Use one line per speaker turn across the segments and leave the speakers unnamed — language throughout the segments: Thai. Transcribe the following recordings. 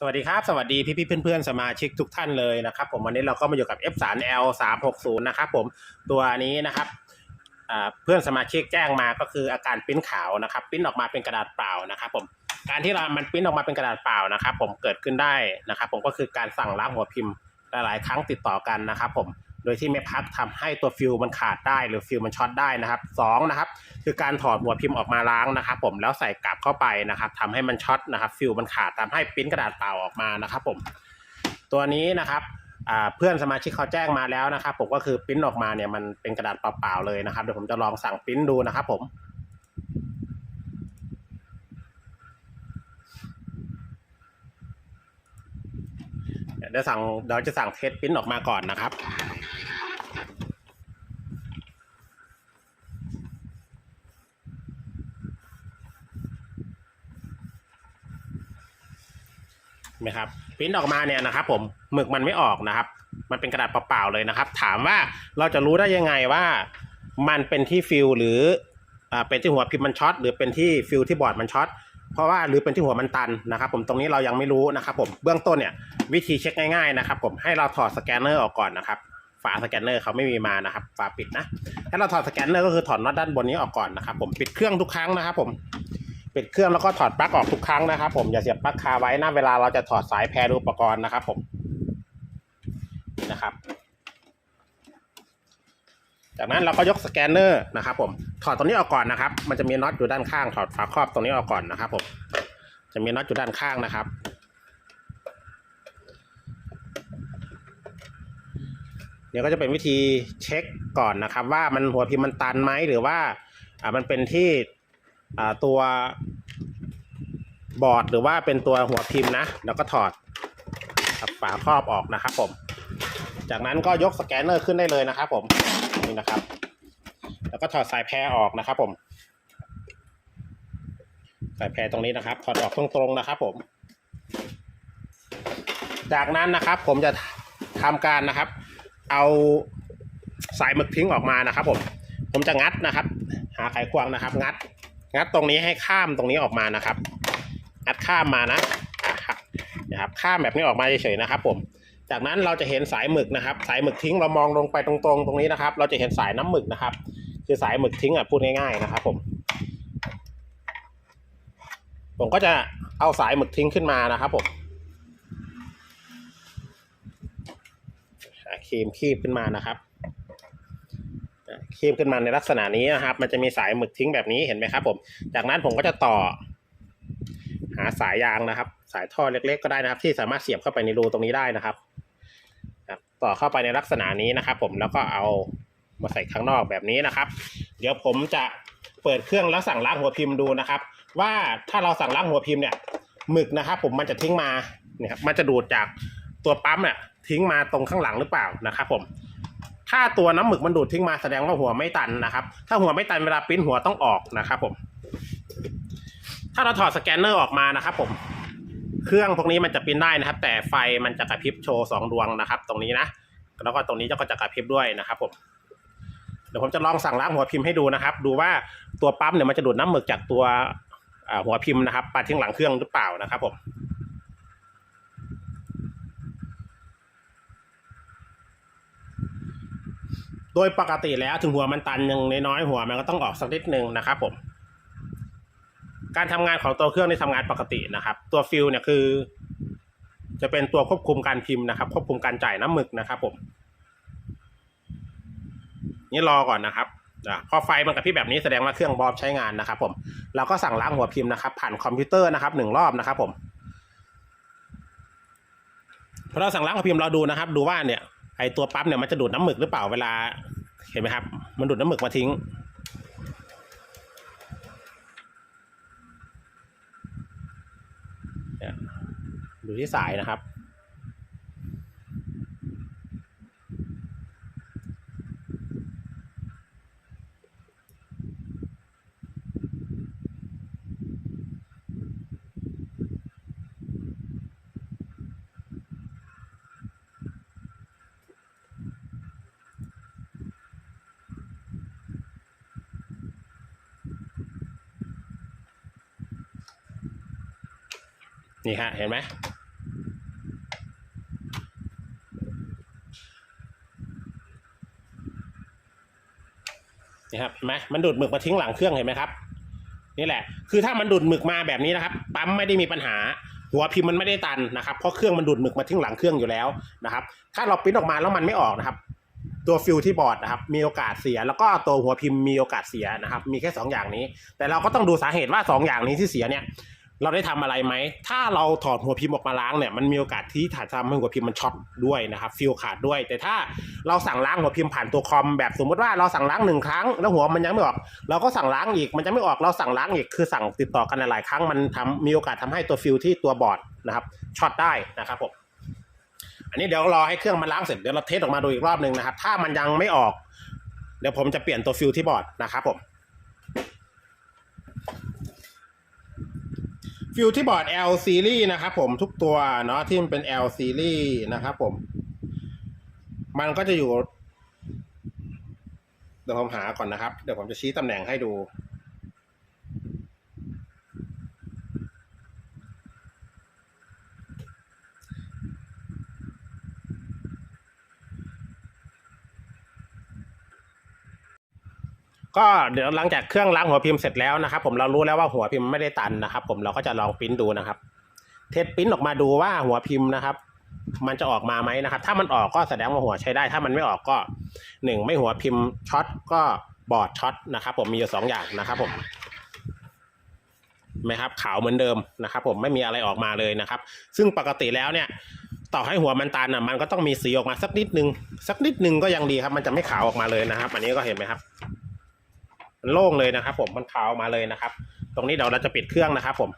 สวัสดีครับ สวัสดีพี่พี่ๆเพื่อนๆ สมาชิกทุกท่านเลยนะครับผมวันนี้เราก็มาอยู่กับ F3L 360นะครับผมตัวนี้นะครับเพื่อนสมาชิกแจ้งมาก็คืออาการปิ้นขาวนะครับปิ้นออกมาเป็นกระดาษเปล่านะครับผมการที่เรามันปิ้นออกมาเป็นกระดาษเปล่านะครับผมเกิดขึ้นได้นะครับผมก็คือการสั่งล้างหัวพิมพ์หลายๆครั้งติดต่อกันนะครับผม โดยที่ไม่พักทำให้ตัวฟิลมันขาดได้หรือฟิลมันช็อตได้นะครับสองนะครับคือการถอดหัวพิมพ์ออกมาล้างนะครับผมแล้วใส่กลับเข้าไปนะครับทำให้มันช็อตนะครับฟิลมันขาดทำให้ปริ้นกระดาษเปล่าออกมานะครับผมตัวนี้นะครับเพื่อนสมาชิกเขาแจ้งมาแล้วนะครับผมก็คือปริ้นออกมาเนี่ยมันเป็นกระดาษเปล่าๆเลยนะครับเดี๋ยวผมจะลองสั่งปริ้นดูนะครับผมเดี๋ยวสั่งเดี๋ยวจะสั่งเทสปริ้นออกมาก่อนนะครับ นไหมครับปริ้นออกมาเนี่ยนะครับ ผมหมึกมันไม่ออกนะครับ มันเป็นกระดาษเปล่าๆเลยนะครับ ถามว่าเราจะรู้ได้ยังไงว่ามันเป็นที่ฟิลหรืออ่าเป็นที่หัวพิมพ์มันช็อตหรือเป็นที่ฟิลที่บอร์ดมันช็อตเพราะว่าหรือเป็นที่หัวมันตันนะครับ ผมตรงนี้เรายังไม่รู้นะครับผมเบื้องต้นเนี่ยวิธีเช็คง่ายๆนะครับ ผมให้เราถอดสแกนเนอร์ออกก่อนนะครับฝาสแกนเนอร์เขาไม่มีมานะครับฝาปิดนะให้เราถอดสแกนเนอร์ก็คือถอดน็อตด้านบนนี้ออกก่อนนะครับ ผมปิดเครื่องทุกครั้งนะครับ ผม ปิดเครื่องแล้วก็ถอดปลั๊กออกทุกครั้งนะครับ ผมอย่าเสียบปลั๊กคาไว้นะเวลาเราจะถอดสายแพรอุปกรณ์นะครับ ผมนะครับ จากนั้นเราก็ยกสแกนเนอร์นะครับ ผมถอดตรงนี้ออกก่อนนะครับ มันจะมีน็อตอยู่ด้านข้างถอดฝาครอบตรงนี้ออกก่อนนะครับ ผม จะมีน็อตอยู่ด้านข้างนะครับเดี๋ยวก็จะเป็นวิธีเช็คก่อนนะครับ ว่ามันหัวพิมพ์มันตันไหมหรือว่าอ่ามันเป็นที่ ตัวบอร์ดหรือว่าเป็นตัวหัวพิมพ์นะ แล้วก็ถอดฝาครอบออกนะครับผม จากนั้นก็ยกสแกนเนอร์ขึ้นได้เลยนะครับผมนี่นะครับ แล้วก็ถอดสายแพรออกนะครับผม สายแพรตรงนี้นะครับ ถอดออกตรงๆนะครับ ผม จากนั้นนะครับ ผมจะทำการนะครับ เอาสายหมึกทิ้งออกมานะครับ ผม ผมจะงัดนะครับ หาไขควงนะครับ งัด งัดตรงนี้ให้ข้ามตรงนี้ออกมานะครับงัดข้ามมานะนะครับข้ามแบบนี้ออกมาเฉยๆนะครับ ผม จากนั้นเราจะเห็นสายหมึกนะครับ สายหมึกทิ้งเรามองลงไปตรงๆ ตรงนี้นะครับ เราจะเห็นสายน้ำหมึกนะครับ คือสายหมึกทิ้งอะพูดง่ายๆนะครับ ผม ผมก็จะเอาสายหมึกทิ้งขึ้นมานะครับ ผมครีมคีบขึ้นมานะครับ คีบขึ้นมาในลักษณะนี้นะครับ มันจะมีสายหมึกทิ้งแบบนี้เห็นไหมครับ ผม จากนั้นผมก็จะต่อ หาสายยางนะครับ สายท่อเล็ก ๆ ก็ได้นะครับ ที่สามารถเสียบเข้าไปในรูตรงนี้ได้นะครับครับ ต่อเข้าไปในลักษณะนี้นะครับ ผมแล้วก็เอามาใส่ข้างนอกแบบนี้นะครับ เดี๋ยวผมจะเปิดเครื่องแล้วสั่งล้างหัวพิมพ์ดูนะครับ ว่าถ้าเราสั่งล้างหัวพิมพ์เนี่ยหมึกนะครับ ผมมันจะทิ้งมาเนี่ยครับมันจะดูดจากตัวปั๊มเนี่ยทิ้งมาตรงข้างหลังหรือเปล่านะครับ ผม ถ้าตัวน้ำหมึกมันดูดทิ้งมาแสดงว่าหัวไม่ตันนะครับ ถ้าหัวไม่ตันเวลาปริ้นหัวต้องออกนะครับผม ถ้าเราถอดสแกนเนอร์ออกมานะครับ ผม เครื่องพวกนี้มันจะปริ้นได้นะครับ แต่ไฟมันจะกระพริบโชว์สองดวงนะครับ ตรงนี้นะ แล้วก็ตรงนี้ก็จะกระพริบด้วยนะครับ ผม เดี๋ยวผมจะลองสั่งล้างหัวพิมพ์ให้ดูนะครับ ดูว่าตัวปั๊มเนี่ยมันจะดูดน้ำหมึกจากตัวหัวพิมพ์นะครับไปทิ้งหลังเครื่องหรือเปล่านะครับ ผม โดยปกติแล้วถึงหัวมันตันยังน้อยๆหัวมันก็ต้องออกสักนิดนึงนะครับผม การทำงานของตัวเครื่องในี่ทำงานปกตินะครับ ตัวฟิลเนี่ยคือ จะเป็นตัวควบคุมการพิมพ์นะครับ ควบคุมการจ่ายน้ำหมึกนะครับ ผม นี่รอก่อนนะครับพอไฟมันกับพี่แบบนี้แสดงว่าเครื่องบอบใช้งานนะครับ ผม เราก็สั่งล้างหัวพิมพ์นะครับ ผ่านคอมพิวเตอร์นะครับหนึ่งรอบนะครับ ผมพอเราสั่งล้างหัวพิมพ์เราดูนะครับ ดูว่าเนี่ย ไอตัวปั๊มเนี่ยมันจะดูดน้ำหมึกหรือเปล่าเวลา เห็นไหมครับ มันดูดน้ำหมึกมาทิ้ง ดูที่สายนะครับ นี่ฮะเห็นไหมนี่ครับเห็นไหมมันดูดหมึกมาทิ้งหลังเครื่องเห็นไหมครับ นี่แหละ คือถ้ามันดูดหมึกมาแบบนี้นะครับ ปั๊มไม่ได้มีปัญหา หัวพิมพ์มันไม่ได้ตันนะครับ เพราะเครื่องมันดูดหมึกมาทิ้งหลังเครื่องอยู่แล้วนะครับ ถ้าเราปิ้นออกมาแล้วมันไม่ออกนะครับตัวฟิลที่บอร์ดนะครับมีโอกาสเสีย แล้วก็ตัวหัวพิมพ์มีโอกาสเสียนะครับ มีแค่ 2ออย่างนี้ แต่เราก็ต้องดูสาเหตุว่า 2 อย่างนี้ที่เสียเนี่ย เราได้ทำอะไรไหม ถ้าเราถอดหัวพิมพ์ออกมาล้างเนี่ย มันมีโอกาสที่ถ่ายทำให้หัวพิมพ์มันช็อตด้วยนะครับ ฟิลขาดด้วย แต่ถ้าเราสั่งล้างหัวพิมพ์ผ่านตัวคอมแบบสมมติว่าเราสั่งล้างหนึ่งครั้ง แล้วหัวมันยังไม่ออก เราก็สั่งล้างอีก มันจะไม่ออก เราสั่งล้างอีก คือสั่งติดต่อกันหลายๆครั้ง มันทำมีโอกาสทำให้ตัวฟิลที่ตัวบอร์ดนะครับช็อตได้นะครับผม อันนี้เดี๋ยวรอให้เครื่องมันล้างเสร็จ เดี๋ยวเราเทสออกมาดูอีกรอบหนึ่งนะครับ ถ้ามันยังไม่ออก เดี๋ยวผมจะเปลี่ยนตัวฟิลที่บอร์ดนะครับผม ฟิวที่บอร์ด L series นะครับผมทุกตัวเนาะที่มันเป็น L series นะครับผม มันก็จะอยู่ เดี๋ยวผมหาก่อนนะครับ เดี๋ยวผมจะชี้ตำแหน่งให้ดู ก็เดี๋ยวหลังจากเครื่องล้างหัวพิมพ์เสร็จแล้วนะครับ ผมเรารู้แล้วว่าหัวพิมพ์ไม่ได้ตันนะครับ ผมเราก็จะลองปิ้นดูนะครับ เทสปิ้นออกมาดูว่าหัวพิมพ์นะครับ มันจะออกมาไหมนะครับ ถ้ามันออกก็แสดงว่าหัวใช้ได้ ถ้ามันไม่ออกก็หนึ่งไม่หัวพิมพ์ช็อตก็บอร์ดช็อตนะครับ ผมมีอยู่สองอย่างนะครับ ผมเห็นไหมครับขาวเหมือนเดิมนะครับ ผมไม่มีอะไรออกมาเลยนะครับ ซึ่งปกติแล้วเนี่ย ต่อให้หัวมันตันอะมันก็ต้องมีสีออกมาสักนิดนึงสักนิดนึงก็ยังดีครับ มันจะไม่ขาวออกมาเลยนะครับ อันนี้ก็เห็นไหมครับ มันโล่งเลยนะครับ ผมมันขาวมาเลยนะครับ ตรงนี้เดี๋ยวเราจะปิดเครื่องนะครับ ผม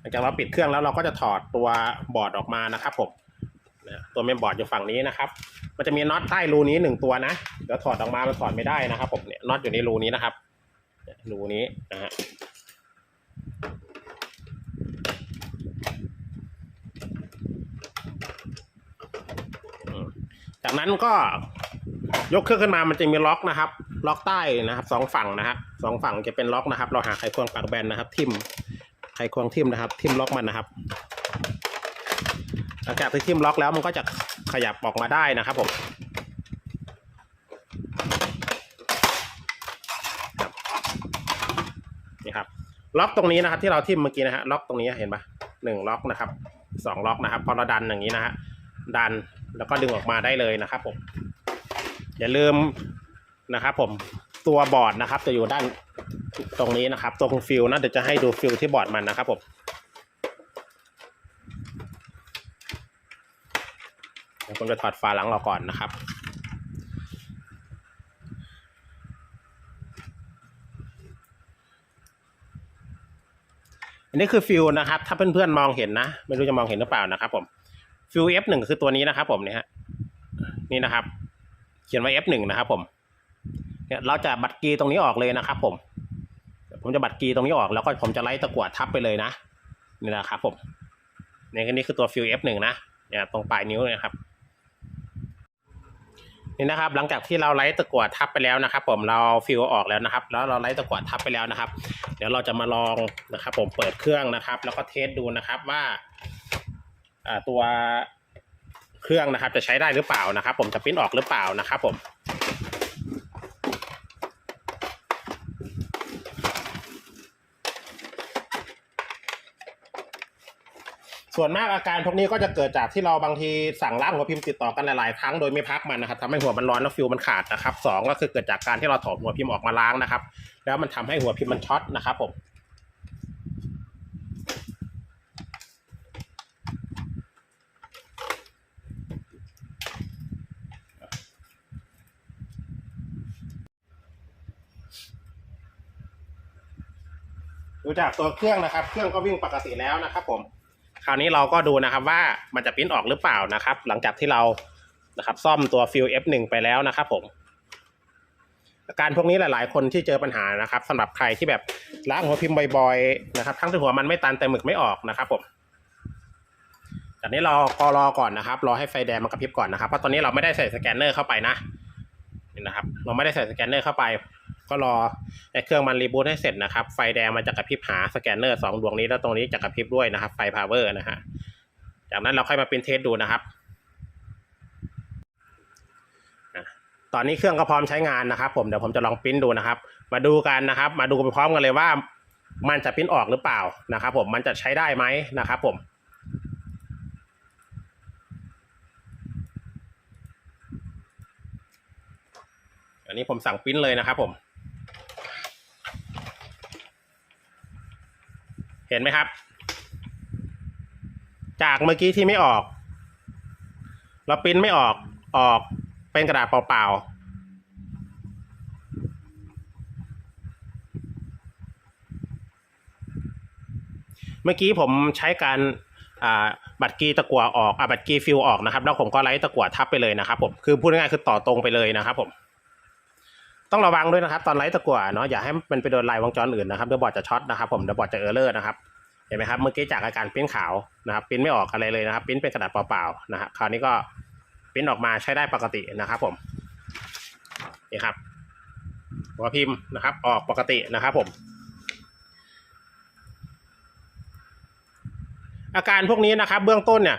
หลังจากเราปิดเครื่องแล้วเราก็จะถอดตัวบอร์ดออกมานะครับผมตัวเมมบอร์ดอยู่ฝั่งนี้นะครับ มันจะมีน็อตใต้รูนี้หนึ่งตัวนะเดี๋ยวถอดออกมามันถอดไม่ได้นะครับ ผมเนี่ยน็อตอยู่ในรูนี้นะครับรูนี้นะฮะ จากนั้นก็ยกเครื่องขึ้นมามันจะมีล็อกนะครับ ล็อกใต้นะครับสองฝั่งนะครับสองฝั่งจะเป็นล็อกนะครับ เราหาไขควงปากแบนนะครับ ทิมไขควงทิมนะครับ ทิมล็อกมันนะครับหลังจากที่ทิมล็อกแล้วมันก็จะขยับออกมาได้นะครับผมนี่ครับ ล็อกตรงนี้นะครับ ที่เราทิมเมื่อกี้นะฮะล็อกตรงนี้เห็นปะหนึ่งล็อกนะครับสองล็อกนะครับ พอเราดันอย่างนี้นะฮะดัน แล้วก็ดึงออกมาได้เลยนะครับผมอย่าลืมนะครับผมตัวบอร์ดนะครับ จะอยู่ด้านตรงนี้นะครับ ตรงฟิลนะเดี๋ยวจะให้ดูฟิลที่บอร์ดมันนะครับผมเดี๋ยวผมจะถอดฝาหลังเราก่อนนะครับอันนี้คือฟิลนะครับ ถ้าเพื่อนๆมองเห็นนะ ไม่รู้จะมองเห็นหรือเปล่านะครับผม ฟิล F1 คือตัวนี้นะครับ ผมเนี่ยฮะนี่นะครับ เขียนไว้ F1 นะครับ ผมเนี่ยเราจะบัตรกีตรงนี้ออกเลยนะครับ ผม ผมจะบัตรกีตรงนี้ออกแล้วก็ผมจะไล่ตะกั่วทับไปเลยนะนี่นะครับ ผมนี่นี่คือตัวฟิล F1 นะเนี่ยตรงปลายนิ้วนะครับนี่นะครับ หลังจากที่เราไล่ตะกั่วทับไปแล้วนะครับ ผมเราฟิลออกแล้วนะครับ แล้วเราไล่ตะกั่วทับไปแล้วนะครับ เดี๋ยวเราจะมาลองนะครับ ผมเปิดเครื่องนะครับ แล้วก็เทสดูนะครับว่า ตัวเครื่องนะครับ จะใช้ได้หรือเปล่านะครับ ผมจะปิ้นออกหรือเปล่านะครับผมส่วนมากอาการพวกนี้ก็จะเกิดจากที่เราบางทีสั่งล้างหัวพิมพ์ติดต่อกันหลายๆ ครั้งโดยไม่พักมันนะครับทำให้หัวมันร้อนแล้วฟิวมันขาดนะครับสองก็คือเกิดจากการที่เราถอดหัวพิมพ์ออกมาล้างนะครับ แล้วมันทำให้หัวพิมพ์มันช็อตนะครับผม จากตัวเครื่องนะครับ เครื่องก็วิ่งปกติแล้วนะครับผม คราวนี้เราก็ดูนะครับว่ามันจะปิ้นออกหรือเปล่านะครับ หลังจากที่เรานะครับ ซ่อมตัวฟิล F1 ไปแล้วนะครับผมอาการพวกนี้หลาย ๆ คนที่เจอปัญหานะครับสำหรับใครที่แบบล้างหัวพิมพ์บ่อยๆนะครับ ทั้งที่หัวมันไม่ตันแต่หมึกไม่ออกนะครับผมจากนี้เราพอรอก่อนนะครับ รอให้ไฟแดงมันกระพริบก่อนนะครับเพราะตอนนี้เราไม่ได้ใส่สแกนเนอร์เข้าไปนะนี่นะครับ เราไม่ได้ใส่สแกนเนอร์เข้าไป ก็รอให้เครื่องมันรีบูตให้เสร็จนะครับ ไฟแดงมันจะกระพริบหาสแกนเนอร์สองดวงนี้แล้วตรงนี้จะกระพริบด้วยนะครับ ไฟพาวเวอร์นะฮะ จากนั้นเราค่อยมาเป็นเทสดูนะครับตอนนี้เครื่องก็พร้อมใช้งานนะครับ ผมเดี๋ยวผมจะลองปริ้นดูนะครับ มาดูกันนะครับ มาดูไปพร้อมกันเลยว่า มันจะปริ้นออกหรือเปล่านะครับ ผมมันจะใช้ได้ไหมนะครับ ผมอันนี้ผมสั่งปริ้นเลยนะครับ ผม เห็นไหมครับ จากเมื่อกี้ที่ไม่ออก เราปริ้นไม่ออกออกเป็นกระดาษเปล่าเมื่อกี้ผมใช้การบัตรกีตะกัวออกอาบัตรกีฟิลออกนะครับ แล้วผมก็ไล่ตะกัวทับไปเลยนะครับผม คือพูดง่ายๆคือต่อตรงไปเลยนะครับผม ต้องระวังด้วยนะครับ ตอนไล่ตะกั่วเนาะอย่าให้มันไปโดนลายวงจรอื่นนะครับเดี๋ยวบอร์ดจะช็อตนะครับผมเดี๋ยวบอร์ดจะเออร์เลอร์นะครับเห็นไหมครับเมื่อกี้จากอาการปิ้นขาวนะครับปิ้นไม่ออกอะไรเลยนะครับปิ้นเป็นกระดาษเปล่าๆนะฮะคราวนี้ก็ปิ้นออกมาใช้ได้ปกตินะครับ ผมนี่ครับหัวพิมพ์นะครับ ออกปกตินะครับผมอาการพวกนี้นะครับ เบื้องต้นเนี่ย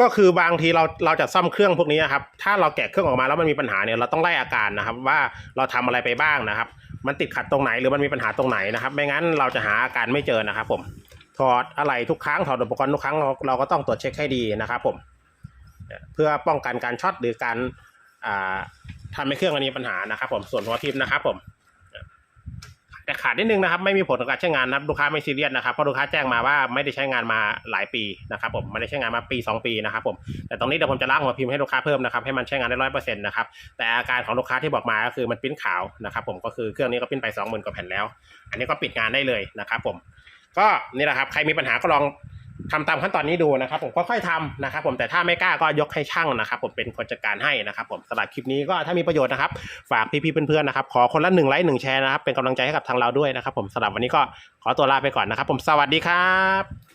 ก็คือบางทีเราเราจะซ่อมเครื่องพวกนี้นครับ ถ้าเราแกะเครื่องออกมาแล้วมันมีปัญหาเนี่ยเราต้องไล่อาการนะครับ ว่าเราทำอะไรไปบ้างนะครับ มันติดขัดตรงไหนหรือมันมีปัญหาตรงไหนนะครับ ไม่งั้นเราจะหาอาการไม่เจอนะครับ ผมถอดอะไรทุกครั้งถอดอุปกรณ์ทุกครั้งเราเราก็ต้องตรวจเช็คให้ดีนะครับ ผม เพื่อป้องกันการช็อตหรือการอ่าทำให้เครื่องมันมีปัญหานะครับ ผมส่วนหัวทิมนะครับ ผม แต่ขาดนิดนึงนะครับ ไม่มีผลต่อการใช้งานนะครับลูกค้าไม่ซีเรียสนะครับเพราะลูกค้าแจ้งมาว่าไม่ได้ใช้งานมาหลายปีนะครับผมไม่ได้ใช้งานมาปีสองปีนะครับผมแต่ตรงนี้เดี๋ยวผมจะล้างหัวพิมพ์ให้ลูกค้าเพิ่มนะครับให้มันใช้งานได้ร้อยเปอร์เซ็นต์นะครับแต่อาการของลูกค้าที่บอกมาก็คือมันปิ้นขาวนะครับผมก็คือเครื่องนี้ก็ปิ้นไปสองหมื่นกว่าแผ่นแล้ว อันนี้ก็ปิดงานได้เลยนะครับผมก็นี่แหละครับใครมีปัญหาก็ลอง ทำตามขั้นตอนนี้ดูนะครับ ผมค่อยๆทำนะครับ ผมแต่ถ้าไม่กล้าก็ยกให้ช่างนะครับ ผมเป็นคนจัดการให้นะครับ ผมสำหรับคลิปนี้ก็ถ้ามีประโยชน์นะครับ ฝากพี่ๆเพื่อนๆนะครับขอคนละหนึ่งไลค์หนึ่งแชร์นะครับเป็นกำลังใจให้กับทางเราด้วยนะครับ ผมสำหรับวันนี้ก็ขอตัวลาไปก่อนนะครับ ผมสวัสดีครับ